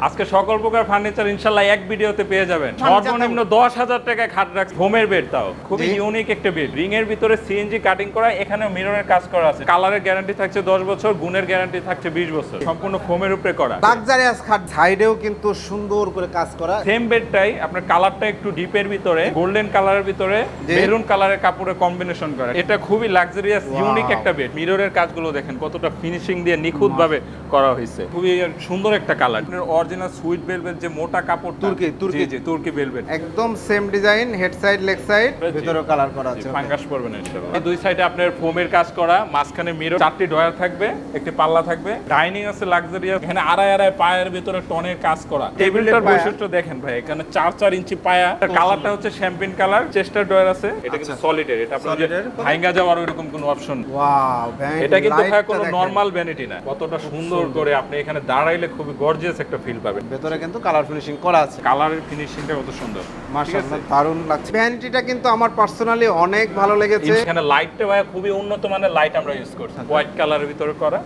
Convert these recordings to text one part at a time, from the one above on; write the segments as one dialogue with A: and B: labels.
A: আজকে সকল প্রকার ফার্নিচার ইনশাল্লাহ এক ভিডিওতে পেয়ে যাবেন। সর্বনিম্ন দশ হাজার টাকায় খাট রাখছে হোমের বেড তাও। খুবই ইউনিক একটা বেড রিং এর ভিতরে সিএনজি কাটিং করা এখানে মিররের কাজ করা আছে। কালারের গ্যারান্টি থাকছে দশ বছর গুণের গ্যারান্টি থাকছে বিশ বছর। সম্পূর্ণ ফোমের উপরে করা।
B: লাক্সারিয়াস খাট সাইডেও কিন্তু সুন্দর করে কাজ করা।
A: সেম বেডটাই আপনার কালারটা একটু ডিপের ভিতরে গোল্ডেন কালারের ভিতরে। মেরুন কালারের কাপড়ের কম্বিনেশন করা। এটা খুবই লাক্সারিয়াস ইউনিক একটা বেড মিররের কাজগুলো দেখেন কতটা ফিনিশিং দিয়ে নিখুঁত ভাবে করা হয়েছে। খুবই সুন্দর একটা কালার অরিজিনাল সুইট বেলভেট যে মোটা কাপড়
B: তুর্কি, তুর্কি।
A: যে তুর্কি বেলভেট
B: একদম same design head side leg side
A: জি।
B: ভিতরেও কালার করা আছে
A: ফাঙ্গাস পড়বে না ইনশাআল্লাহ দুই সাইডে আপনার ফোমের কাজ করা মাঝখানে মিরর চারটি ডয়ার থাকবে একটি পাল্লা থাকবে। ডাইনিং আছে লাক্সারিয়াস এখানে আড়াই আড়াই পায়ের ভিতরে টনের কাজ করা। টেবিলটার বৈশিষ্ট্য দেখেন ভাই এখানে চার চার ইঞ্চি পায়া। কালারটা হচ্ছে শ্যাম্পেন কালার চেস্টার ডয়ার আছে। এটা কিন্তু
B: আচ্ছা।
A: সলিডের এটা যে
B: Solid এর?
A: ভাঙ্গা যাওয়ার ওইরকম কোনো অপশন
B: ওয়াও
A: এটা কিন্তু ভাই কোনো নরমাল ভ্যানিটি না। কতটা সুন্দর করে আপনি এখানে দাঁড়াইলে খুবই গর্জিয়াস একটা ফিল পাবেন।
B: ভেতরে কিন্তু কালার ফিনিশিং করা আছে।
A: কালারের ফিনিশিংটা কত সুন্দর।
B: মাশাআল্লাহ দারুণ লাগছে। ভ্যানিটিটা কিন্তু আমার পার্সোনালি অনেক ভালো লেগেছে।
A: এখানে লাইটটা ভাই খুবই উন্নত মানের লাইট আমরা ইউজ করছি। হোয়াইট কালারের ভিতরে করা।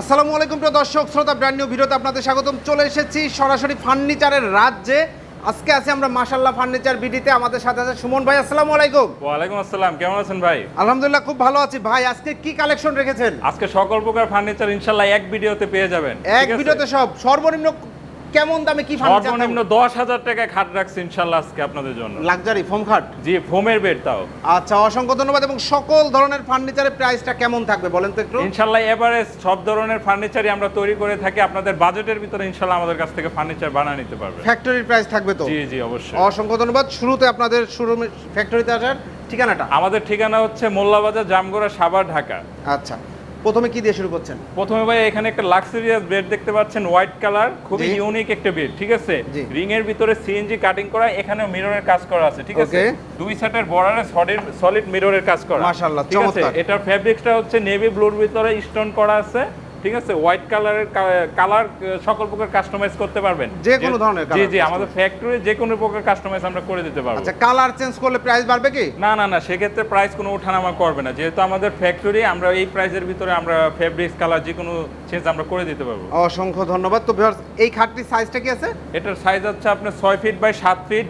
B: আসসালামু আলাইকুম প্রিয় দর্শক শ্রোতা ব্র্যান্ড নিউ ভিডিওতে আপনাদের স্বাগতম। চলে এসেছি সরাসরি ফার্নিচারের রাজ্যে। আজকে আছি আমরা মাশাল্লাহ ফার্নিচার বিডিতে আমাদের সাথে আছে সুমন ভাই আসসালামু আলাইকুম।
A: ওয়ালাইকুম আসসালাম কেমন আছেন ভাই?
B: আলহামদুলিল্লাহ খুব ভালো আছি। ভাই আজকে কি কালেকশন রেখেছেন?
A: আজকে সকল প্রকার ফার্নিচার ইনশাআল্লাহ এক ভিডিওতে পেয়ে যাবেন
B: এক ভিডিওতে সব সর্বনিম্ন কেমন দামে কি ফার্নিচার
A: সর্বনিম্ন দশ হাজার টাকায় খাট রাখছি ইনশাল্লাহ আজকে আপনাদের জন্য।
B: লাক্সারি ফোম খাট?
A: জি ফোমের বেড তাও।
B: আচ্ছা অসংখ্য ধন্যবাদ এবং সকল ধরনের ফার্নিচারের প্রাইসটা কেমন থাকবে বলেন তো একটু?
A: ইনশাল্লাহ এভারেজ সব ধরনের ফার্নিচারই আমরা তৈরি করে থাকি। আপনাদের বাজেটের ভিতরে ইনশাল্লাহ আমাদের কাছ থেকে ফার্নিচার বানিয়ে নিতে পারবে।
B: ফ্যাক্টরির প্রাইস থাকবে তো?
A: জি জি অবশ্যই।
B: অসংখ্য ধন্যবাদ। শুরুতে আপনাদের শুরু ফ্যাক্টরিতে আসার ঠিকানাটা?
A: আমাদের ঠিকানা হচ্ছে মোল্লাবাজার জামগড়া সাভার ঢাকা।
B: আচ্ছা। প্রথমে কি দিয়ে শুরু করছেন?
A: প্রথমে ভাই এখানে একটা লাক্সারিয়াস বেড দেখতে পাচ্ছেন হোয়াইট কালার খুবই ইউনিক একটা বেড ঠিক আছে? রিং এর ভিতরে সিএনজি কাটিং করা এখানে মিররের কাজ করা আছে ঠিক আছে? দুই সেটের বর্ডারে সলিড সলিড মিররের কাজ করা।
B: মাশাআল্লাহ, চমৎকার।
A: এটার ফেব্রিক্সটা হচ্ছে নেভি ব্লুর ভিতরে স্টোন করা আছে। ঠিক আছে? হোয়াইট কালারের কালার সকল প্রকার কাস্টমাইজ করতে পারবেন।
B: যে কোনো ধরনের
A: জি জি আমাদের ফ্যাক্টরি যে কোনো প্রকার কাস্টমাইজ আমরা করে দিতে পারব।
B: আচ্ছা কালার চেঞ্জ করলে প্রাইস বাড়বে কি?
A: না না না সেক্ষেত্রে প্রাইস কোনো ওঠানামা করবে না। যেহেতু আমাদের ফ্যাক্টরি আমরা এই প্রাইসের ভিতরে আমরা ফেব্রিক্স কালার যে কোনো চেঞ্জ আমরা করে দিতে পারব।
B: অসংখ্য ধন্যবাদ। তো viewers, এই খাটটির সাইজটা কি আছে?
A: এটার সাইজ হচ্ছে আপনার ছয় ফিট বাই সাত ফিট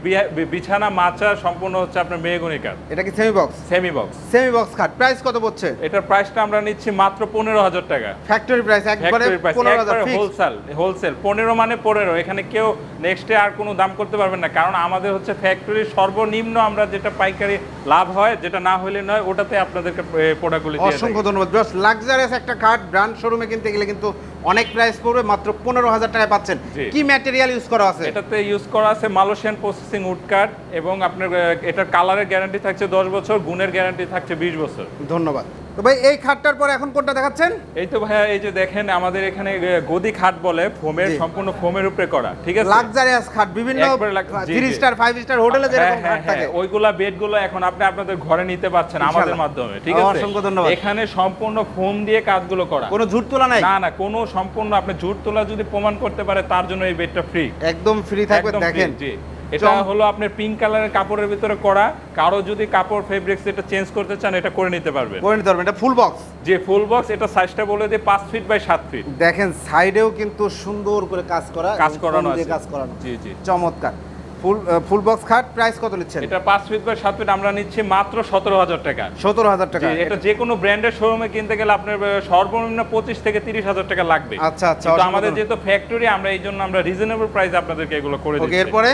A: বিছানা মাচা সম্পূর্ণ হচ্ছে আপনার মেহগুনি কাঠ।
B: এটা কি semi box
A: semi box
B: semi box খাট। প্রাইস কত পড়ছে?
A: এটার প্রাইসটা আমরা নিচ্ছি মাত্র পনেরো হাজার টাকা।
B: ফ্যাক্টরি প্রাইস একবারে পনেরো
A: হোলসেল হোলসেল পনেরো মানে পনেরো এখানে কেউ নেক্সটে আর কোনো দাম করতে পারবেন না কারণ আমাদের হচ্ছে ফ্যাক্টরি সর্বনিম্ন আমরা যেটা পাইকারি লাভ হয় যেটা না হলে নয় ওটাতে আপনাদেরকে প্রোডাক্টগুলি দিয়ে
B: অসংখ্য ধন্যবাদ। লাক্সারিয়াস একটা খাট ব্র্যান্ড শোরুমে কিনতে গেলে কিন্তু অনেক প্রাইস পড়বে মাত্র পনেরো হাজার টাকায় পাচ্ছেন। কি ম্যাটেরিয়াল ইউজ করা আছে?
A: এটাতে ইউজ করা আছে মালয়েশিয়ান প্রসেসিং উড কাঠ এবং আপনার এটার কালারের গ্যারান্টি থাকছে দশ বছর গুণের গ্যারান্টি থাকছে বিশ বছর।
B: ধন্যবাদ। তো ভাই এই খাটটার পর এখন কোনটা দেখাচ্ছেন?
A: এই তো ভাইয়া এই যে দেখেন আমাদের এখানে গদি খাট বলে ফোমের সম্পূর্ণ ফোমের উপরে করা ঠিক আছে?
B: লাক্সারিয়াস খাট বিভিন্ন
A: একবারে লাগ- জি,
B: থ্রি
A: জি।
B: স্টার ফাইভ স্টার হোটেলে
A: হ্যাঁ,
B: যেরকম
A: হ্যাঁ,
B: খাট থাকে।
A: হ্যাঁ, ওইগুলা বেডগুলো এখন আপনি আপনাদের ঘরে নিতে পারছেন আমাদের মাধ্যমে ঠিক আছে?
B: অসংখ্য ধন্যবাদ।
A: এখানে সম্পূর্ণ ফোম দিয়ে কাজগুলো করা।
B: কোনো ঝুট তোলা নাই?
A: না না কোনো সম্পূর্ণ আপনি জুট তোলা যদি প্রমাণ করতে পারে তার জন্য এই বেডটা ফ্রি
B: একদম ফ্রি থাকবে দেখেন।
A: জি। এটা হলো আপনার পিঙ্ক কালারের কাপড়ের ভিতরে করা। কারও যদি কাপড় ফেব্রিক্স এটা চেঞ্জ করতে চান এটা করে নিতে পারবেন।
B: করে নিতে পারবেন। এটা ফুল বক্স
A: যে ফুল বক্স এটা সাইজটা বলে দিয়ে পাঁচ ফিট বাই সাত ফিট
B: দেখেন সাইডেও কিন্তু সুন্দর করে কাজ করা
A: কাজ করানো আছে।
B: কাজ করানো।
A: জি জি।
B: চমৎকার। ফুল ফুল বক্স খাট প্রাইস কত নিচ্ছেন?
A: এটা পাঁচ ফিট বাই সাত ফিট আমরা নিচ্ছি মাত্র সতেরো হাজার টাকা।
B: সতেরো হাজার টাকা।
A: জি, এটা যে কোনো ব্র্যান্ডের শোরুমে কিনতে গেলে আপনার সর্বনিম্ন পঁচিশ থেকে তিরিশ হাজার টাকা লাগবে।
B: আচ্ছা আচ্ছা
A: কিন্তু আমাদের যেহেতু ফ্যাক্টরি আমরা এই জন্য আমরা রিজনেবল প্রাইস আপনাদেরকে এগুলো করে দিচ্ছি।
B: ওকে এরপরে?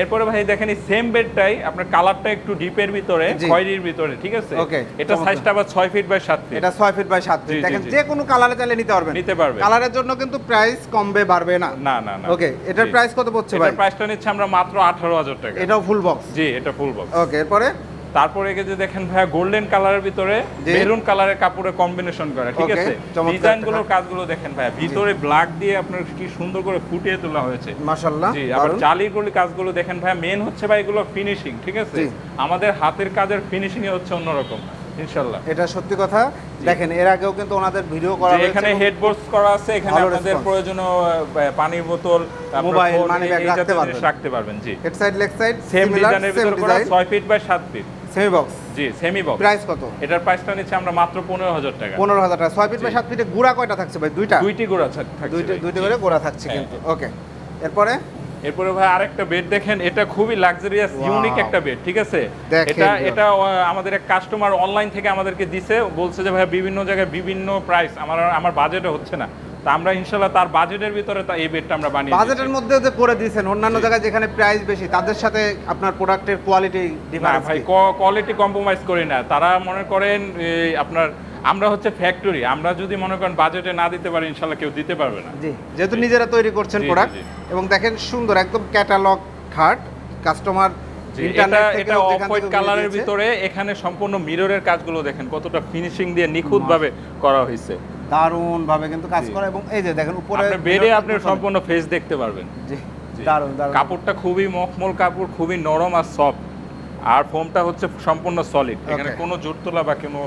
A: এরপরে ভাই দেখেন এই সেম বেডটাই আপনার কালারটা একটু ডিপের ভিতরে। খয়েরির ভিতরে ঠিক আছে?
B: ওকে
A: এটা। সাইজটা আবার 6 ফিট বাই 7 ফিট
B: এটা 6 ফিট বাই সাত
A: জি,
B: ফিট
A: জি,
B: দেখেন। যে কোনো কালারে চাইলে নিতে পারবেন।
A: নিতে পারবেন।
B: কালারের জন্য কিন্তু প্রাইস কমবে বাড়বে না।
A: না না না।
B: ওকে এটার প্রাইস কত পড়ছে ভাই?
A: এটার প্রাইসটা নিচ্ছে আমরা মাত্র আঠারো হাজার টাকা।
B: এটাও ফুল বক্স
A: জি এটা ফুল বক্স
B: ওকে এরপরে?
A: তারপরে এই যে দেখেন ভাইয়া গোল্ডেন কালারের ভিতরে মেরুন কালারের কাপড়ে কম্বিনেশন করা ঠিক আছে?
B: চমৎকার।
A: ডিজাইন
B: একটা
A: কাজগুলো দেখেন ভাইয়া ভিতরে ব্ল্যাক দিয়ে আপনার কি সুন্দর করে ফুটিয়ে তোলা হয়েছে।
B: মাশাআল্লাহ
A: জি আবার। জালিগুলি কাজগুলো দেখেন ভাইয়া মেন হচ্ছে ভাই এগুলো ফিনিশিং ঠিক আছে? আমাদের হাতের কাজের ফিনিশিং এ হচ্ছে অন্যরকম ইনশাল্লাহ
B: এটা সত্যি কথা। দেখেন এর আগেও কিন্তু ওনাদের ভিডিও করা হয়েছে
A: এখানে হেডবোর্ডস করা আছে এখানে আপনাদের। প্রয়োজনীয় পানির বোতল মোবাইল
B: bag
A: এই
B: রাখতে পারবেন।
A: রাখতে পারবেন জি।
B: Head side leg side
A: same ডিজাইনের ভিতরে করা 6 feet by 7 feet
B: semi box
A: G semi box
B: price কত?
A: এটার প্রাইসটা নিচ্ছে আমরা মাত্র পনেরো হাজার টাকা।
B: পনেরো হাজার টাকা। ছয় ফিট বা
A: জি।
B: সাত ফিটে গুড়া কয়টা থাকছে ভাই? দুইটা?
A: দুইটি গোড়া থাকছে
B: দুইটা
A: ভাই।
B: দুইটা করে গোড়া থাকছে
A: হ্যাঁ।
B: কিন্তু। ওকে এরপরে?
A: এরপরে ভাই আরেকটা বেড দেখেন এটা খুবই লাক্সারিয়াস ইউনিক একটা বেড ঠিক আছে? এটা এটা আমাদের এক কাস্টমার অনলাইন থেকে আমাদেরকে দিছে বলছে যে ভাই বিভিন্ন জায়গায় বিভিন্ন প্রাইস আমার আমার বাজেটে হচ্ছে না। তা আমরা ইনশাল্লাহ তার বাজেটের ভিতরে এই বেডটা আমরা বানিয়ে
B: বাজেটের মধ্যে যে করে দিয়েছেন অন্যান্য জায়গায় যেখানে প্রাইস বেশি তাদের সাথে আপনার প্রোডাক্টের কোয়ালিটি ডিফারেন্স
A: ভাই কোয়ালিটি কম্প্রোমাইজ করি না। তারা মনে করেন আপনার আমরা হচ্ছে ফ্যাক্টরি আমরা যদি মনে করেন বাজেটে না দিতে পারি ইনশাল্লাহ কেউ দিতে পারবে না।
B: জি যেহেতু নিজেরা তৈরি করছেন প্রোডাক্ট এবং দেখেন সুন্দর একদম ক্যাটালগ খাট কাস্টমার
A: এটা এটা অফ হোয়াইট কালারের ভিতরে এখানে সম্পূর্ণ মিররের কাজগুলো দেখেন কতটা ফিনিশিং দিয়ে নিখুঁত ভাবে করা হয়েছে।
B: দারুণ ভাবে কিন্তু কাজ। করা এবং এই যে দেখেন উপরে
A: আপনি বেডে আপনি সম্পূর্ণ ফেস দেখতে পারবেন।
B: জি। দারুণ দারুণ।
A: কাপড়টা খুবই মখমল কাপড় খুবই নরম আর সফট আর ফোমটা হচ্ছে সম্পূর্ণ সলিড এখানে কোনো জোর তোলা বা কোনো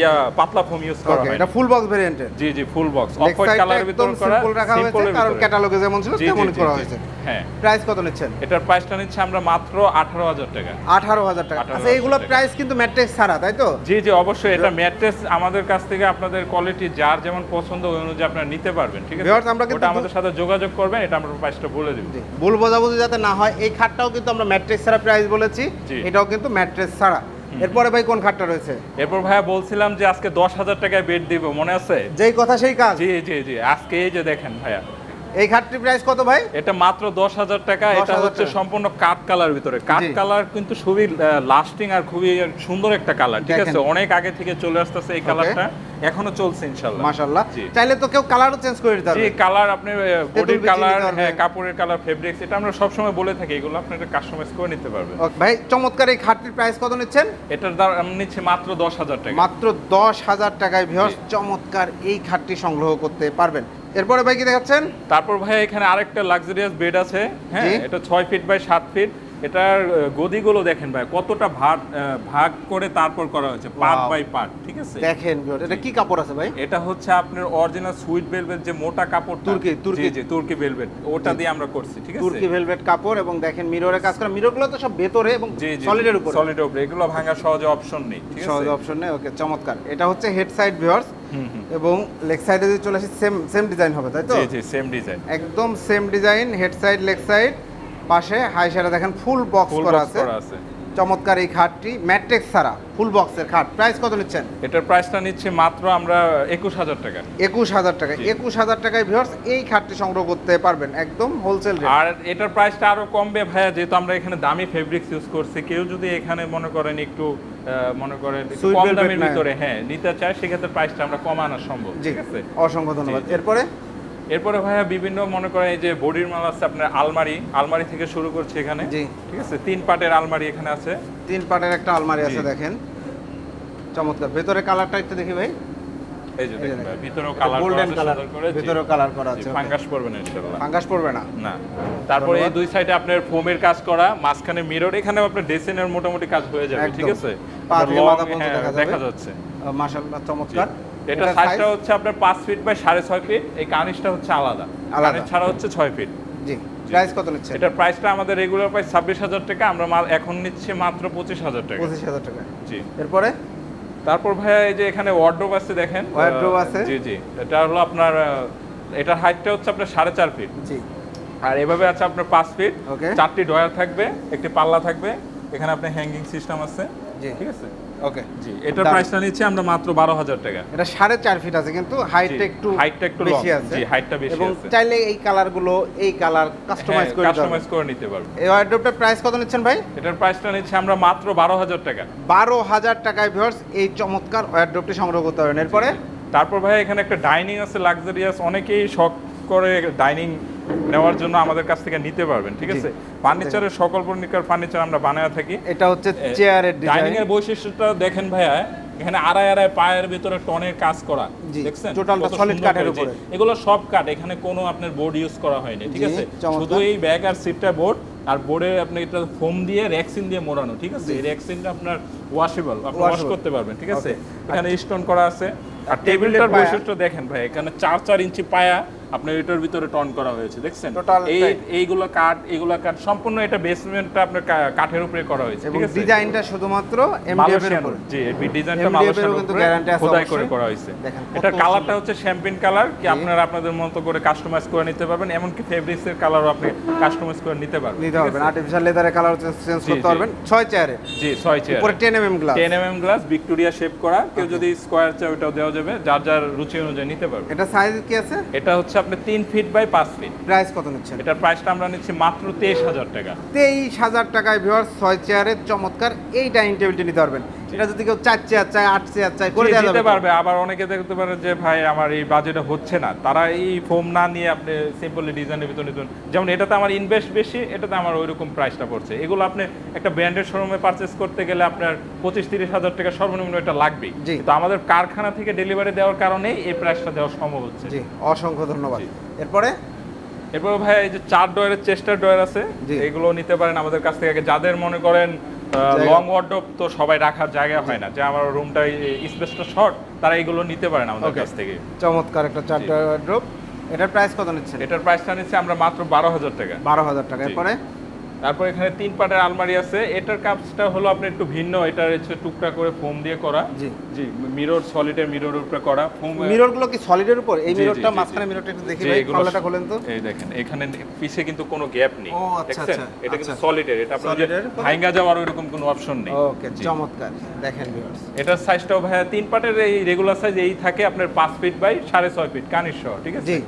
A: ইয়া পাতলা ফোম ইউজ করা হয়।
B: এটা ফুল বক্স ভেরিয়েন্টের
A: জি জি ফুল বক্স অফ হোয়াইট
B: সাইডটা
A: কালারের ভিতর করা
B: সিম্পল রাখা হয়েছে কারণ ক্যাটালগে যেমন ছিল করা হয়েছে।
A: হ্যাঁ।
B: প্রাইস কত নিচ্ছেন?
A: এটার প্রাইসটা নিচ্ছে আমরা মাত্র আঠারো হাজার টাকা।
B: আঠারো হাজার টাকা। আচ্ছা
A: টাকা।
B: প্রাইস কিন্তু ম্যাট্রিক্স ছাড়া তাই তো?
A: জি জি অবশ্যই। এটা ম্যাট্রেস আমাদের কাছ থেকে আপনাদের কোয়ালিটি যার যেমন পছন্দ ওই অনুযায়ী আপনারা নিতে পারবেন ঠিক আছে?
B: আমরা কিন্তু
A: আমাদের সাথে যোগাযোগ করবেন এটা আমরা প্রাইসটা বলে দিব।
B: ভুল বোঝাবুঝি যাতে না হয়। এই খাটটাও কিন্তু আমরা ম্যাট্রিক্স ছাড়া প্রাইস বলেছি। এটাও কিন্তু ম্যাট্রিক্স ছাড়া। এরপরে ভাই কোন খাটটা রয়েছে?
A: এরপর ভাইয়া বলছিলাম যে আজকে দশ হাজার টাকায় বেড দিব মনে আছে?
B: যেই কথা সেই কাজ।
A: জি জি জি আজকে এই যে দেখেন ভাইয়া।
B: এই খাটটির প্রাইস কত ভাই?
A: এটা মাত্র দশ হাজার টাকা এটা হচ্ছে সম্পূর্ণ কাঠ কালার ভিতরে। কাঠ কালার কিন্তু খুবই লাস্টিং আর খুবই সুন্দর একটা কালার ঠিক আছে? অনেক আগে থেকে চলে আসতেছে এই কালারটা। এখনও চলছে ইনশাল্লাহ
B: মাশাআল্লাহ। চাইলে তো কেউ কালারও চেঞ্জ করে দিতে
A: জি
B: পারবে।
A: কালার আপনি বডির কালার হ্যাঁ কাপড়ের কালার ফেব্রিক্স এটা আমরা সবসময় বলে থাকি এগুলো আপনি কাস্টমাইজ করে নিতে পারবেন।
B: ভাই চমৎকার এই খাটটির প্রাইস কত নিচ্ছেন?
A: এটার দাম নিচ্ছি মাত্র দশ হাজার টাকা।
B: মাত্র দশ হাজার টাকায় ভিউয়ার্স চমৎকার এই খাটটি সংগ্রহ করতে পারবেন। এরপরে ভাই কি দেখাচ্ছেন?
A: তারপর ভাই এখানে আরেকটা লাক্সারিয়াস বেড আছে হ্যাঁ এটা ছয় ফিট বাই সাত ফিট এটার গদিগুলো দেখেন ভাই কতটা ভাগ ভাগ করে তারপর করা হয়েছে পার্ট বাই পার্ট ঠিক আছে?
B: দেখেন এটা কি কাপড় আছে ভাই?
A: এটা হচ্ছে আপনার অরিজিনাল সুইট ভেলভেট যে মোটা কাপড়
B: তুর্কি- তুর্কি।
A: জি তুর্কি ভেলভেট ওটা দিয়ে আমরা করছি ঠিক আছে?
B: তুর্কি ভেলভেট কাপড় এবং দেখেন মিররে কাজ করা। মিররগুলো তো সব ভেতরে এবং সলিডের উপরে।
A: সলিডের উপরে। এগুলো ভাঙার সহজে অপশন নেই ঠিক
B: সহজ
A: আছে
B: অপশন নেই ওকে চমৎকার। এটা হচ্ছে হেড সাইড ভিউয়ার্স এবং লেগ সাইডে যদি চলে আসি সেম সেম ডিজাইন হবে তাই তো?
A: জি জি সেম ডিজাইন
B: একদম same design head side leg side পাশে হাই সাইডে দেখেন ফুল বক্স করা আছে। চমৎকার এই খাটটি ম্যাট্রিক্স ছাড়া ফুল বক্সের খাট। প্রাইস কত নিচ্ছেন?
A: এটার প্রাইসটা নিচ্ছে মাত্র আমরা একুশ হাজার টাকা।
B: একুশ হাজার টাকা। একুশ হাজার টাকায় ভিউয়ার্স এই খাটটি সংগ্রহ করতে পারবেন একদম হোলসেল রেট
A: আর এটার প্রাইসটা আরও কমবে ভাইয়া যেহেতু আমরা এখানে দামি ফেব্রিক্স ইউজ করছি। কেউ যদি এখানে মনে করেন একটু মনে করেন কম দামের ভিতরে হ্যাঁ নিতে চায় সেক্ষেত্রে প্রাইসটা আমরা কমানো সম্ভব ঠিক আছে?
B: অসংখ্য ধন্যবাদ। এরপরে?
A: এরপরে ভাইয়া বিভিন্ন মনে করেন এই যে বডির মাল আছে আপনার আলমারি আলমারি থেকে শুরু করছি এখানে।
B: জি।
A: ঠিক আছে? তিন পাটের আলমারি এখানে আছে।
B: তিন পাটের একটা আলমারি আছে দেখেন। চমৎকার। ভেতরে কালারটা একটু দেখি ভাই।
A: এই যে দেখেন ভিতরেও কালার
B: গোল্ডেন কালার
A: করে।
B: কালার করা আছে।
A: ফাঙ্গাস পড়বে না ইনশাআল্লাহ।
B: ফাঙ্গাস পড়বে না।
A: না। তারপরে এই দুই সাইডে আপনার ফোমের কাজ করা মাঝখানে মিরর এখানে আপনার ডেসিনের মোটামুটি কাজ হয়ে যাবে ঠিক আছে?
B: পা
A: আপনার
B: থেকে মাথা পর্যন্ত
A: হ্যাঁ।
B: দেখা
A: যাচ্ছে।
B: মাশাআল্লাহ চমৎকার।
A: এটা সাইজটা হচ্ছে আপনার ফিট বাই সাড়ে ছয় ফিট এই কানিসটা হচ্ছে আলাদা। কানিস ছাড়া হচ্ছে ফিট
B: জি প্রাইস কত নিচ্ছে
A: এটার প্রাইসটা আমাদের রেগুলার প্রাইস ছাব্বিশ হাজার টাকা আমরা মাল এখন নিচ্ছি মাত্র পঁচিশ হাজার টাকা।
B: পঁচিশ হাজার টাকা।
A: জি।
B: এরপরে?
A: তারপর ভাইয়া এই যে এখানে ওয়ার্ড্রোব আছে দেখেন আহ,
B: আছে।
A: জি জি। এটা হলো আপনার এটার হাইটটা হচ্ছে আপনার সাড়ে চার ফিট
B: জি।
A: আর এভাবে আছে আপনার পাঁচ ফিট চারটি ডয়ার থাকবে একটি পাল্লা থাকবে এখানে আপনার হ্যাঙ্গিং সিস্টেম আছে।
B: জি।
A: ঠিক আছে?
B: ওকে
A: জি এটার প্রাইসটা নিচ্ছি আমরা মাত্র বারো হাজার টাকা।
B: এটা সাড়ে চার ফিট আছে কিন্তু হাইটটা একটু
A: হাইটটা একটু
B: বেশি আছে।
A: জি, হাইটটা বেশি
B: এবং চাইলে এই কালারগুলো এই কালার কাস্টমাইজ করে
A: কাস্টমাইজ করে নিতে পারবে।
B: এই ওয়ার্ড্রোবটার প্রাইস কত নিচ্ছেন ভাই?
A: এটার প্রাইসটা নিচ্ছি আমরা মাত্র বারো হাজার টাকা।
B: বারো হাজার টাকায় ভিউয়ার্স এই চমৎকার ওয়ার্ড্রোবটি সংগ্রহ করতে পারবেন এরপরে?
A: তারপর ভাই এখানে একটা ডাইনিং আছে লাক্সারিয়াস অনেকেই শখ করে ডাইনিং নেওয়ার জন্য আমাদের কাছ থেকে নিতে পারবেন ঠিক আছে? ফার্নিচারের সকল প্রকার ফার্নিচার আমরা বানায় থাকি।
B: এটা হচ্ছে চেয়ারের
A: ডাইনিং এর বৈশিষ্ট্যটা দেখেন ভাইয়া এখানে আড়াই আড়াই পায়ের ভিতরে টনের কাজ করা দেখছেন?
B: টোটালটা
A: সলিড
B: কাঠের উপরে।
A: এগুলো সব কাঠ এখানে কোনো আপনার বোর্ড ইউজ করা হয়নি ঠিক আছে? শুধু এই ব্যাগ আর সিটটা বোর্ড আর বোর্ডে আপনি এটা ফোম দিয়ে র্যাক্সিন দিয়ে মোড়ানো ঠিক আছে? এই র্যাক্সিনটা আপনার ওয়াশেবল আপনি ওয়াশ করতে পারবেন ঠিক আছে? এখানে স্টোন করা আছে। আর টেবিলটার বৈশিষ্ট্য দেখেন ভাই এখানে চার চার ইঞ্চি পায়া আপনার এটার ভিতরে টন করা হয়েছে দেখছেন? এই এইগুলো কাঠ এইগুলো কাঠ সম্পূর্ণ এটা বেসমেন্টটা আপনার কাঠের উপরে করা হয়েছে ঠিক আছে?
B: ডিজাইনটা শুধুমাত্র এমডিএফ এর উপরে।
A: জি এই ডিজাইনটা
B: এরও কিন্তু guarantee আছে
A: খোদাই করে করা হয়েছে।
B: দেখেন,
A: এটা কালারটা হচ্ছে শ্যাম্পেন কালার কি আপনারা আপনাদের মতো করে কাস্টমাইজ করে নিতে পারবেন এমনকি ফেব্রিক্স এর কালারও আপনি কাস্টমাইজ করে নিতে পারবেন।
B: নিতে পারবেন। আর্টিফিশিয়াল লেদারে কালার চেঞ্জ করতে পারবেন। ছয় চেয়ারে
A: জি ছয় চেয়ার
B: উপরে ten M M glass
A: ten M M glass Victoria shape করা। কেউ যদি স্কোয়ার চায় ওটাও দেওয়া যাবে যার যার রুচি অনুযায়ী নিতে পারবে।
B: এটা সাইজ কি আছে?
A: এটা হচ্ছে আপনি তিন ফিট বাই পাঁচ ফিট
B: প্রাইস কত নিচ্ছেন?
A: এটার প্রাইসটা আমরা নিচ্ছি মাত্র তেইশ হাজার টাকা।
B: তেইশ হাজার টাকায় ভিউয়ার ছয় চেয়ারের চমৎকার এই ডাইনিং টেবিলটি নিতে পারবেন। এটা যদি কেউ চার চেয়ার চায় আট চেয়ার চায় করে দেওয়া যাবে
A: পারবে। আবার অনেকে দেখতে পারে যে ভাই আমার এই বাজেটে হচ্ছে না। তারা এই ফোম না নিয়ে আপনি সিম্পলি ডিজাইনের ভিতরে নিতেন। যেমন এটাতে আমার ইনভেস্ট বেশি এটাতে আমার ওইরকম প্রাইসটা পড়ছে। এগুলো আপনি একটা ব্র্যান্ডেড শোরুমে পারচেস করতে গেলে আপনার পঁচিশ তিরিশ হাজার টাকা সর্বনিম্ন এটা লাগবেই। কিন্তু আমাদের কারখানা থেকে ডেলিভারি দেওয়ার কারণে এই প্রাইসটা দেওয়া সম্ভব হচ্ছে।
B: জি অসংখ্য ধন্যবাদ। এরপরে?
A: এরপর ভাই এই যে চার ডয়ারের চেস্টার ডয়ার আছে। এগুলো নিতে পারেন আমাদের কাছ থেকে। যাদের মনে করেন লং ওয়ার্ডরোব তো সবাই রাখার জায়গা হয় না। যে আমার রুমটা স্পেসটা শর্ট তারা এগুলো নিতে পারে না
B: আমাদের
A: কাছ থেকে।
B: চমৎকার একটা চারটা ড্রপ এটার প্রাইস কত নিচ্ছেন?
A: এটার প্রাইসটা নিচ্ছে আমরা মাত্র বারো হাজার টাকা।
B: বারো হাজার টাকা। এরপরে?
A: তারপর এখানে তিন পাটের আলমারি আছে। এটার কাজটা হলো আপনি একটু ভিন্ন এটা হচ্ছে টুকরা করে ফোম দিয়ে করা।
B: জি।
A: জি মিরর সলিডের মিরর উপরে করা। ফোম
B: মিররগুলো কি সলিডের উপর? এই মিররটা মাঝখানে। মিররটা একটু দেখি ভাই পাল্লাটা খোলেন তো।
A: এই দেখেন এখানে পিছে কিন্তু কোনো গ্যাপ নেই।
B: ও, আচ্ছা,
A: দেখছেন?
B: আচ্ছা,
A: এটা কিন্তু
B: আচ্ছা।
A: সলিডের এটা আপনার
B: কোনো-
A: ভাঙ্গা যাওয়ার ওইরকম কোনো অপশন নেই।
B: ওকে চমৎকার। দেখেন ভিউয়ার্স
A: এটার সাইজটাও ভাইয়া তিন পাটের এই রেগুলার সাইজ এই থাকে আপনার পাঁচ ফিট বাই সাড়ে ছয় ফিট কানির সহ ঠিক আছে?
B: জি।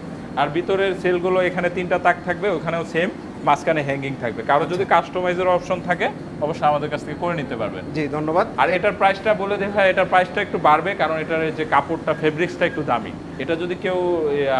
A: আর ভিতরের সেলগুলো এখানে তিনটা তাক থাকবে ওখানেও সেম মাঝখানে হ্যাঙ্গিং থাকবে। কারও যদি কাস্টমাইজের অপশন থাকে অবশ্যই আমাদের কাছ থেকে করে নিতে পারবেন
B: জি ধন্যবাদ।
A: আর এটার প্রাইসটা বলে দেখা এটার প্রাইসটা একটু বাড়বে কারণ এটার যে কাপড়টা ফেব্রিক্সটা একটু দামি। এটা যদি কেউ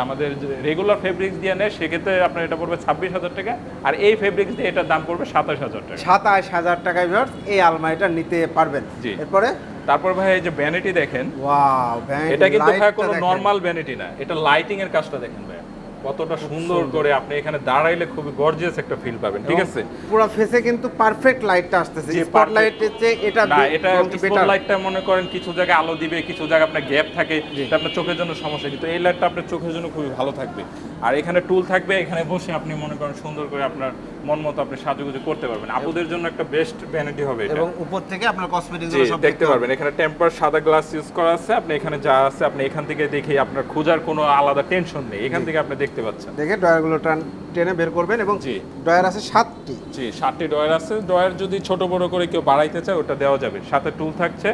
A: আমাদের রেগুলার ফেব্রিক্স দিয়ে নেয় সেক্ষেত্রে আপনার এটা পড়বে ছাব্বিশ হাজার টাকা আর এই ফেব্রিক্স দিয়ে এটার দাম পড়বে সাতাশ হাজার টাকা।
B: সাতাশ হাজার টাকায় এই আলমারিটা নিতে পারবেন।
A: জি।
B: এরপরে?
A: তারপর ভাই এই যে ভ্যানিটি দেখেন
B: ওয়াও
A: এটা কিন্তু ভাই কোনো নর্মাল ভ্যানিটি না এটা লাইটিং এর কাজটা দেখেন ভাই। কতটা সুন্দর করে আপনি এখানে দাঁড়াইলে খুবই গর্জিয়াস একটা ফিল পাবেন ঠিক আছে?
B: পুরো ফেসে কিন্তু পারফেক্ট লাইটটা আসতেছে।
A: স্পট
B: স্পটলাইটের চেয়ে এটা
A: না এটা
B: স্পট
A: লাইটটা মনে করেন কিছু জায়গায় আলো দিবে কিছু জায়গায় আপনার গ্যাপ থাকে। এটা আপনার চোখের জন্য সমস্যা। কিন্তু এই লাইটটা আপনার চোখের জন্য খুবই ভালো থাকবে। আর এখানে টুল থাকবে এখানে বসে আপনি মনে করেন সুন্দর করে আপনার মন মতো আপনি সাজুগুজু করতে পারবেন। আপুদের জন্য একটা বেস্ট ভ্যানিটি হবে এটা।
B: এবং উপর থেকে আপনার কসমেটিক্স সব
A: দেখতে পারবেন। এখানে টেম্পার সাদা গ্লাস ইউজ করা আছে। আপনি এখানে যা আছে আপনি এখান থেকে দেখে আপনার খোঁজার কোনো আলাদা টেনশন নেই। এখান থেকে আপনি দেখতে পাচ্ছেন।
B: দেখে ডয়ারগুলো টান বের করবেন এবং
A: জি।
B: ডয়ার আছে সাতটি।
A: জি সাতটি ডয়ার আছে। ডয়ার যদি ছোট বড় করে কেউ বাড়াইতে চায় ওটা দেওয়া যাবে। সাথে টুল থাকছে।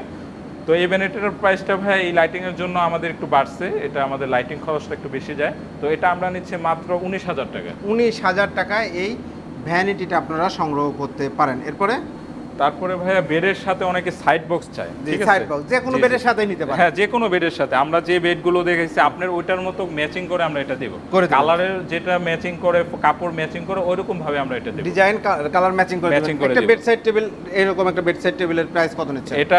A: তো এই ভ্যানিটিটার প্রাইসটা ভাই এই লাইটিং এর জন্য আমাদের একটু বাড়ছে। এটা আমাদের লাইটিং খরচটা একটু বেশি যায়। তো এটা আমরা নিচ্ছি মাত্র উনিশ হাজার টাকা।
B: উনিশ হাজার টাকায় এই ভ্যানিটিটা আপনারা সংগ্রহ করতে পারেন। এরপরে?
A: তারপরে ভাইয়া বেডের সাথে অনেকে সাইড বক্স চায়
B: যে
A: ঠিক আছে?
B: সাইড বক্স যে কোনো। বেডের সাথেই নিতে পারেন।
A: হ্যাঁ যে কোনো বেডের সাথে। আমরা যে বেডগুলো দেখেছি আপনার ওইটার মতো ম্যাচিং করে আমরা এটা দেবো। কালারের যেটা ম্যাচিং করে কাপড় ম্যাচিং করে ওইরকম ভাবে আমরা এটা দেবো।
B: ডিজাইন কালার ম্যাচিং করে দিবেন।
A: করে
B: একটা বেড সাইড টেবিল এরকম একটা বেড সাইড টেবিলের প্রাইস কত নিচ্ছে
A: এটা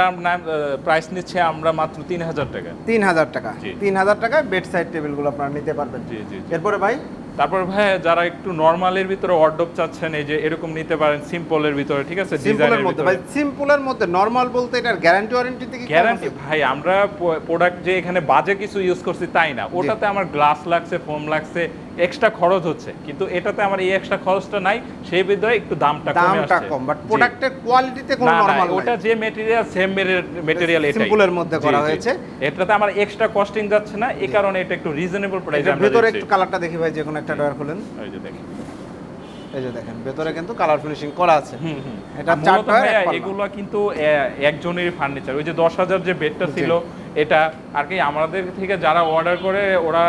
A: প্রাইস নিচ্ছে আমরা মাত্র তিন হাজার টাকা
B: তিন হাজার টাকা।
A: জি।
B: তিন হাজার টাকায় বেড সাইড টেবিলগুলো আপনারা নিতে পারবেন।
A: জি জি।
B: এরপরে ভাই?
A: তারপর ভাই যারা একটু নর্মালের ভিতরে অর্ডব চাচ্ছেন এই যে এরকম নিতে পারেন সিম্পলের ভিতরে ঠিক আছে?
B: সিম্পলের
A: ডিজাইনের
B: মধ্যে ভাই সিম্পলের মধ্যে নরমাল বলতে এটার গ্যারান্টি ওয়ারেন্টি থেকে
A: গ্যারান্টি ভাই আমরা প্রোডাক্ট যে এখানে বাজে কিছু ইউজ করছি তাই না? ওটাতে আমার গ্লাস লাগছে ফোম লাগছে এক্সট্রা খরচ হচ্ছে। কিন্তু এটাতে আমার এই এক্সট্রা খরচটা নাই সেই বিধায় একটু দামটা কমে
B: দামটা
A: আসছে।
B: কম বাট। প্রোডাক্টের কোয়ালিটিতে কোনো নরমাল
A: ওটা যে মেটেরিয়াল সেম মেটেরিয়াল এটাই।
B: এর মধ্যে করা হয়েছে।
A: এটাতে আমার এক্সট্রা কস্টিং যাচ্ছে না এই কারণে এটা একটু রিজনেবল প্রাইসে আমরা
B: ভেতরে একটু কালারটা দেখি ভাই যে কোনো একটা ডয়ার খুলেন।
A: এই যে দেখেন।
B: এই যে দেখেন ভেতরে কিন্তু কালার ফিনিশিং করা আছে। এটা।
A: এগুলো কিন্তু একজনের ফার্নিচার ওই যে দশ হাজার যে বেডটা ছিল এটা আর কি আমাদের থেকে যারা অর্ডার করে ওরা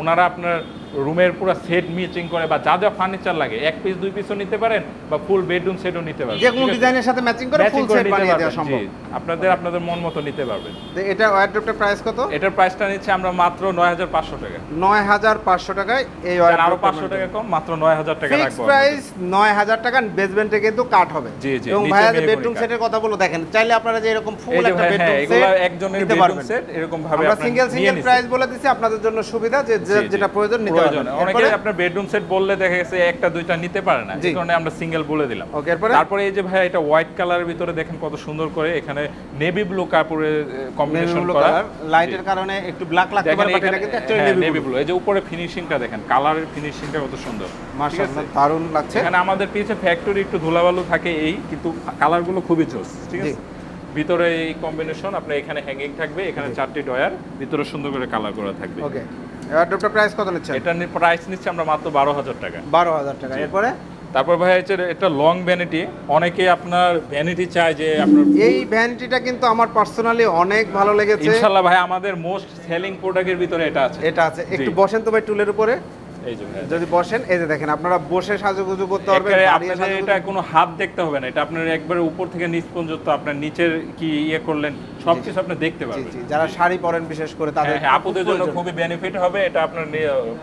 A: ওনারা আপনার রুমের পুরো সেট মিচিং করে বা যা যা ফার্নিচার লাগে এক পিস দুই পিসও নিতে পারেন বা ফুল বেডরুম সেটও নিতে পারবেন।
B: যে কোনো ডিজাইনের সাথে ম্যাচিং করে ফুল সেট বানিয়ে দেওয়া সম্ভব।
A: আপনাদের আপনাদের মন মতো নিতে পারবেন।
B: এটা ওয়ারড্রপটার প্রাইস কত?
A: এটার প্রাইসটা নিচ্ছে আমরা মাত্র নয় হাজার পাঁচশো টাকা।
B: নয় হাজার পাঁচশো টাকায় এই
A: আর আরও পাঁচশো টাকা কম মাত্র নয় হাজার টাকা
B: ফিক্স
A: রাখব
B: প্রাইস নয় হাজার টাকা বেসমেন্টে কিন্তু কাট হবে।
A: জি, জি,
B: এবং ভাইয়া বেডরুম সেটের কথা বলে দেখেন চাইলে আপনারা যে এরকম ফুল একটা বেডরুম
A: হ্যাঁ, এগুলো
B: সেট
A: একজনের বেডরুম সেট এরকম ভাবে
B: আমরা সিঙ্গেল সিঙ্গেল প্রাইস বলে দিচ্ছি আপনাদের জন্য সুবিধা যে। যেটা প্রয়োজন নিতে
A: প্রয়োজন অনেকে আপনার বেডরুম সেট বললে দেখা গেছে একটা দুইটা নিতে পারে না। এই কারণে আমরা সিঙ্গেল বলে দিলাম। তারপরে এই যে ভাই এটা হোয়াইট কালারের ভিতরে দেখেন কত সুন্দর করে এখানে নেভি ব্লু কাপড়ের কম্বিনেশন করা।
B: লাইটের কারণে একটু ব্ল্যাক লাগতে পারে বাট এটা কিন্তু অ্যাকচুয়ালি নেভি
A: ব্লু এই যে উপরে ফিনিশিংটা দেখেন কালারের ফিনিশিংটা কত সুন্দর। ঠিক
B: মাশাআল্লাহ দারুণ লাগছে।
A: এখানে আমাদের পিছে ফ্যাক্টরি একটু ধুলাবালু থাকে এই কিন্তু কালারগুলো খুবই জোস ঠিক আছে? ভিতরে এই কম্বিনেশন আপনার এখানে হ্যাঙ্গিং থাকবে এখানে চারটি ডয়ার ভিতরে সুন্দর করে কালার করা থাকবে।
B: ওকে। ডক্টর প্রাইস কত নিচ্ছেন?
A: এটা প্রাইস নিচ্ছে আমরা মাত্র বারো হাজার টাকা।
B: বারো হাজার টাকা। এরপরে?
A: তারপর ভাই হচ্ছে এটা লং ভ্যানিটি অনেকে আপনার ভ্যানিটি চায় যে আপনার
B: এই ভ্যানিটিটা কিন্তু আমার পার্সোনালি অনেক ভালো লেগেছে।
A: ইনশাআল্লাহ ভাই আমাদের মোস্ট সেলিং প্রোডাক্টের ভিতরে এটা আছে।
B: এটা আছে। একটু বসেন তো ভাই টুলের উপরে। যদি বসেন এই যে দেখেন আপনারা বসে সাজুগুজু করতে পারবেন
A: আপনাদের এটা কোনো হাত দেখতে হবে না এটা আপনার একবারে উপর থেকে নিচ পর্যন্ত আপনার নিচের কি ইয়ে করলেন সবকিছু আপনি দেখতে পারবেন।
B: যারা শাড়ি পরেন বিশেষ করে তাদের
A: হ্যাঁ, আপুদের জন্য খুবই বেনিফিট হবে এটা আপনার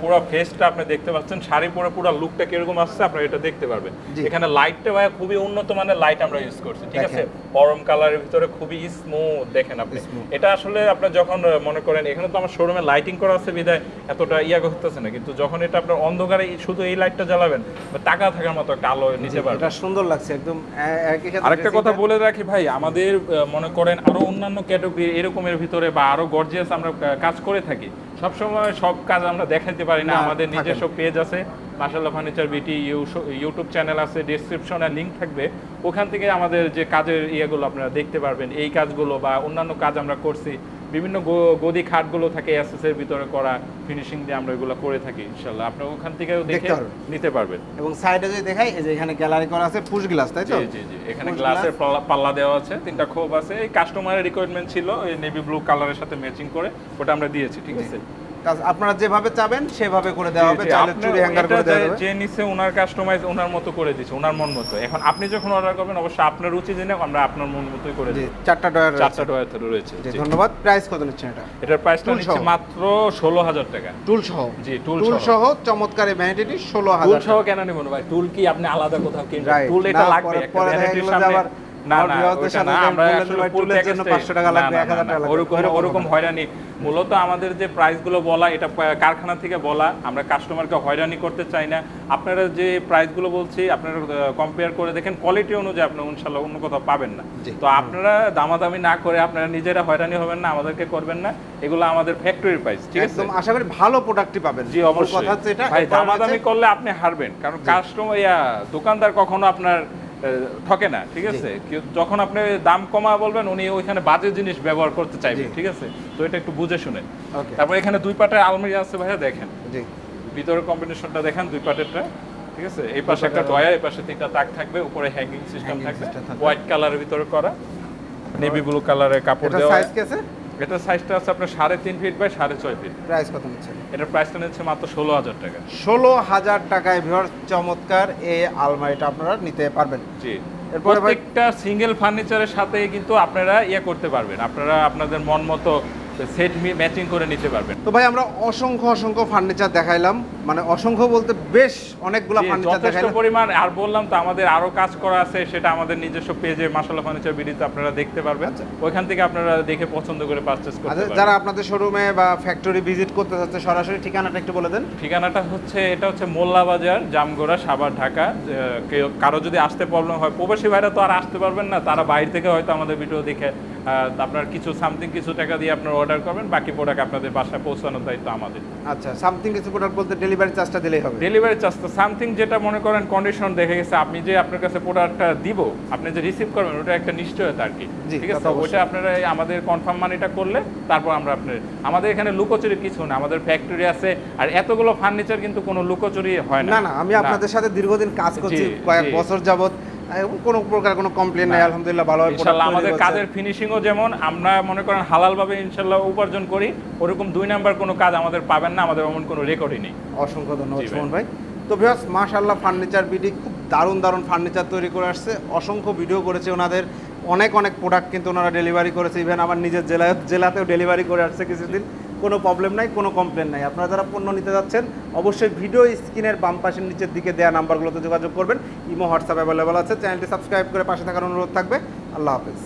A: পুরো ফেসটা আপনি দেখতে পাচ্ছেন শাড়ি পরে পুরো লুকটা কীরকম আসছে আপনারা এটা দেখতে পারবেন। এখানে লাইটটা ভাই খুবই উন্নত মানের লাইট আমরা ইউজ করছি ঠিক আছে। গরম কালারের ভিতরে খুবই স্মুথ দেখেন আপনি। এটা আসলে আপনার যখন মনে করেন এখানে তো আমার শোরুমে লাইটিং করা আছে বিধায় এতটা ইয়া করতেছে না কিন্তু যখন এটা আপনার অন্ধকারে শুধু এই লাইটটা জ্বালাবেন টাকা থাকার মতো একটা আলো নিতে পারবেন।
B: এটা সুন্দর লাগছে একদম
A: আরেকটা কথা বলে রাখি ভাই আমাদের মনে করেন আরও অন্যান্য ক্যাটাগরি এরকমের ভিতরে বা আরও গর্জিয়াস আমরা কাজ করে থাকি। সবসময় সব কাজ আমরা দেখাতে পারি না আমাদের নিজস্ব পেজ আছে মাসাল্লাহ ফার্নিচার বিটি ইউটিউব চ্যানেল আছে ডিসক্রিপশনে লিংক থাকবে। ওখান থেকে আমাদের যে কাজের ইয়েগুলো আপনারা দেখতে পারবেন এই কাজগুলো বা অন্যান্য কাজ আমরা করছি। বিভিন্ন গদি খাটগুলো থাকে এসএসের ভিতরে করা ফিনিশিং দিয়ে আমরা এগুলো করে থাকি ইনশাল্লাহ। আপনি ওখান থেকেও দেখে নিতে পারবেন।
B: এবং সাইডে যদি দেখাই এই যে এখানে গ্যালারি করা আছে পুশ গ্লাস তাই তো?
A: জি জি জি। এখানে গ্লাসের পাল্লা- দেওয়া আছে তিনটা খোপ আছে। এই কাস্টমারের রিকোয়ারমেন্ট ছিল এই নেভি ব্লু কালারের সাথে ম্যাচিং করে ওটা আমরা দিয়েছি ঠিক আছে?
B: আপনারা যেভাবে চাবেন সেভাবে করে দেওয়া হবে চাইলে চুরি হ্যাঙ্গার করে দেওয়া
A: যে- যে নিচে ওনার কাস্টমাইজ ওনার মতো করে দিচ্ছে ওনার মন মতো। এখন আপনি যখন অর্ডার করবেন অবশ্যই আপনার রুচি জেনে আমরা আপনার মন মতোই করে
B: জি
A: দিই
B: চারটা ডয়ার
A: চারটা ডয়ার রয়েছে
B: জি। ধন্যবাদ। প্রাইস কত নিচ্ছেন এটা?
A: এটার প্রাইসটা নিচ্ছে মাত্র ষোলো হাজার টাকা।
B: টুল সহ।
A: জি টুল
B: টুল
A: সহ।
B: সহ চমৎকার ভ্যানিটিটি ষোলো
A: টুল
B: হাজার
A: সহ কেন নিব না ভাই? টুল কি আপনি আলাদা কোথাও কিনবেন? টুল এটা লাগবে একটা ভ্যানিটির সামনে। না না
B: বিবাহদের
A: ওইটা
B: সাথে
A: না আমরা আসলে
B: ভাই, জন্য 500 টাকা লাগবে,
A: না, না,
B: 1000 টাকা লাগবে,
A: ওরকম
B: ওরকম
A: ওরকম
B: হবে না।
A: হয়রানি। মূলত আমাদের যে প্রাইসগুলো বলা এটা কারখানা থেকে বলা আমরা কাস্টমারকে হয়রানি করতে চাই না। আপনারা যে প্রাইসগুলো বলছি আপনারা কম্পেয়ার করে দেখেন কোয়ালিটি অনুযায়ী অন্য কোথাও পাবেন না। তো আপনারা দামাদামি না করে আপনারা নিজেরা হয়রানি হবেন না আমাদেরকে করবেন না। এগুলো আমাদের ফ্যাক্টরির প্রাইস ঠিক আছে?
B: একদম আশা করি ভালো প্রোডাক্টই পাবেন।
A: জি অবশ্যই।
B: কথা হচ্ছে এটা
A: দামাদামি করলে আপনি হারবেন কারণ কাস্টমার ইয়া দোকানদার কখনো আপনার ঠকে না ঠিক আছে? যখন আপনি দাম কমা বলবেন উনি ওইখানে বাজে জিনিস ব্যবহার করতে চাইবেন ঠিক আছে? তো এটা একটু বুঝে শুনে তারপর এখানে দুই পাটের আলমারি আছে ভাইয়া দেখেন। ভিতরের কম্বিনেশনটা দেখেন দুই পাটেরটা ঠিক আছে? এই পাশে একটা ডয়া এই পাশে তিনটা তাক থাকবে উপরে হ্যাঙ্গিং সিস্টেম থাকবে। হোয়াইট কালারের ভিতরে করা নেভি ব্লু কালারের কাপড় দেওয়া।
B: সাইজ কি আছে?
A: এটা সাইজটা আছে আপনার সাড়ে তিন ফিট বাই সাড়ে ছয় ফিট
B: প্রাইস কত নিচ্ছেন
A: এটার প্রাইসটা নিচ্ছে মাত্র ষোলো হাজার টাকা।
B: ষোলো হাজার টাকায় ভিওর চমৎকার এই আলমারিটা আপনারা নিতে পারবেন।
A: জি। প্রত্যেকটা সিঙ্গেল ফার্নিচারের সাথে কিন্তু আপনারা ইয়ে করতে পারবেন। আপনারা আপনাদের মন মতো সেট ম্যাচিং করে নিতে পারবেন।
B: তো ভাই আমরা অসংখ্য অসংখ্য ফার্নিচার দেখাইলাম। মানে অসংখ্য বলতে বেশ অনেকগুলো ফার্নিচার
A: যথেষ্ট
B: দেখাইলাম।
A: পরিমাণ আর বললাম তো আমাদের আরও কাজ করা আছে সেটা আমাদের নিজস্ব পেজে মাসালা ফার্নিচার বিডিতে আপনারা দেখতে পারবেন। ওইখান থেকে আপনারা দেখে পছন্দ করে পারচেজ করতে
B: আচ্ছা,
A: পারবেন।
B: যারা আপনাদের শোরুমে বা ফ্যাক্টরি ভিজিট করতে যাচ্ছে সরাসরি ঠিকানাটা একটু বলে দেন।
A: ঠিকানাটা হচ্ছে এটা হচ্ছে মোল্লা বাজার জামগোড়া সাভার ঢাকা। কারও যদি আসতে প্রবলেম হয় প্রবাসী ভাইরা তো আর আসতে পারবেন না তারা বাইরে থেকে হয়তো আমাদের ভিডিও দেখে আপনার কিছু সামথিং কিছু টাকা দিয়ে আপনার অর্ডার করবেন বাকি প্রোডাক্ট আপনাদের বাসায় পৌঁছানোর দায়িত্ব আমাদের।
B: আচ্ছা সামথিং কিছু প্রোডাক্ট বলতে ডেলিভারি চার্জটা দিলেই হবে।
A: ডেলিভারি চার্জ তো সামথিং যেটা মনে করেন কন্ডিশন দেখে গেছে আপনি যে আপনার কাছে প্রোডাক্টটা দিব আপনি যে রিসিভ করবেন ওটা একটা নিশ্চয়তা আর কি। ঠিক আছে? ওটা আপনারা আমাদের কনফার্ম মানিটা করলে তারপর আমরা আপনার আমাদের এখানে লুকোচুরি কিছু না আমাদের ফ্যাক্টরি আছে আর এতগুলো ফার্নিচার কিন্তু কোনো লুকোচুরি হয় না।
B: না না আমি আপনাদের সাথে দীর্ঘদিন কাজ করছি কয়েক বছর যাবত কোনো প্রকার কোনো কমপ্লেন নেই আলহামদুলিল্লাহ
A: ইনশাল্লাহ
B: product
A: আমাদের কাজের ফিনিশিংও যেমন আমরা মনে করেন হালালভাবে ইনশাল্লাহ উপার্জন করি ওরকম দুই নাম্বার কোনো কাজ আমাদের পাবেন না আমাদের এমন কোনো রেকর্ডই নেই।
B: অসংখ্য ধন্যবাদ সুমন ভাই। তো ভিউয়ার্স মাশাআল্লাহ ফার্নিচার বিডি খুব দারুণ দারুণ ফার্নিচার তৈরি করে আসছে। অসংখ্য ভিডিও করেছে ওনাদের। অনেক অনেক প্রোডাক্ট কিন্তু ওনারা ডেলিভারি করেছে। ইভেন আমার নিজের জেলায় জেলাতেও ডেলিভারি করে আসছে কিছুদিন। কোনো প্রবলেম নাই, কোনো কমপ্লেন নাই। আপনারা যারা পণ্য নিতে যাচ্ছেন, অবশ্যই ভিডিও স্ক্রিনের বাম পাশের নিচের দিকে দেওয়া নাম্বারগুলোতে যোগাযোগ করবেন। ইমো, হোয়াটসঅ্যাপ অ্যাভেলেবল আছে। চ্যানেলটি সাবস্ক্রাইব করে পাশে থাকার অনুরোধ থাকবে। আল্লাহ হাফেজ।